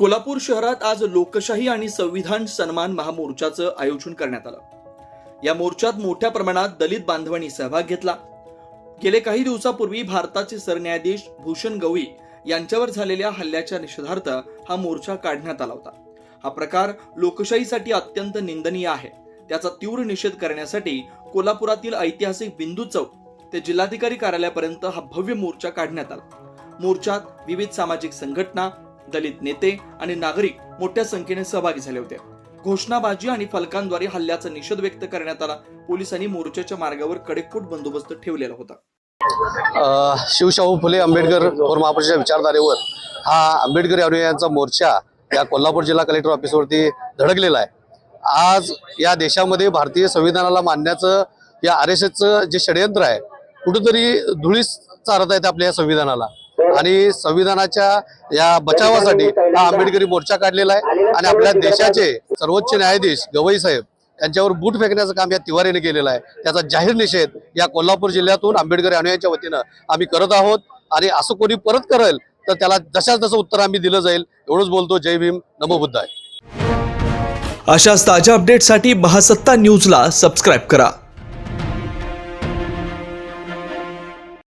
कोल्हापूर शहरात आज लोकशाही आणि संविधान सन्मान महामोर्चाचं आयोजन करण्यात आलं. या मोर्चात मोठ्या प्रमाणात दलित बांधवांनी सहभाग घेतला. गेले काही दिवसापूर्वी भारताचे सरन्यायाधीश भूषण गवई यांच्यावर झालेल्या हल्ल्याच्या निषेधार्थ हा मोर्चा काढण्यात आला होता. हा प्रकार लोकशाहीसाठी अत्यंत निंदनीय आहे. त्याचा तीव्र निषेध करण्यासाठी कोल्हापुरातील ऐतिहासिक बिंदू चौक ते जिल्हाधिकारी कार्यालयापर्यंत हा भव्य मोर्चा काढण्यात आला. मोर्चात विविध सामाजिक संघटना दलित नेते आणि नागरिक मोठ्या संख्येने सहभागी झाले होते. घोषणाबाजी आणि फलकांद्वारे हल्ल्याचा निषेध व्यक्त करण्यात आला. पोलिसांनी मोर्चाच्या मार्गावर कडेकोट बंदोबस्त ठेवलेला होता. शिवशाहू फुले आंबेडकर पौर महापुरुषाच्या विचारधारेवर हा आंबेडकर अनुयायांचा मोर्चा या कोल्हापूर जिल्हा कलेक्टर ऑफिसवरती धडकलेला आहे. आज या देशामध्ये भारतीय संविधानाला मानण्याचं या आर एस एसचं जे षडयंत्र आहे कुठंतरी धुळीस चारत आहेत आपल्या या संविधानाला. आणि संविधानाच्या या बचावासाठी हा आंबेडकरी मोर्चा काढलेला आहे. आणि आपल्या देशाचे सर्वोच्च न्यायाधीश गवई साहेब यांच्यावर बूट फेकण्याचं काम या तिवारीने केलेलं आहे. त्याचा जाहीर निषेध या कोल्हापूर जिल्ह्यातून आंबेडकर अनुयायांच्या वतीनं आम्ही करत आहोत. आणि असं कोणी परत करेल तर त्याला जशाच तसं उत्तर आम्ही दिलं जाईल. एवढंच बोलतो. जय भीम. नमो बुद्धाय. अशाच ताज्या अपडेटसाठी महासत्ता न्यूजला सबस्क्राईब करा.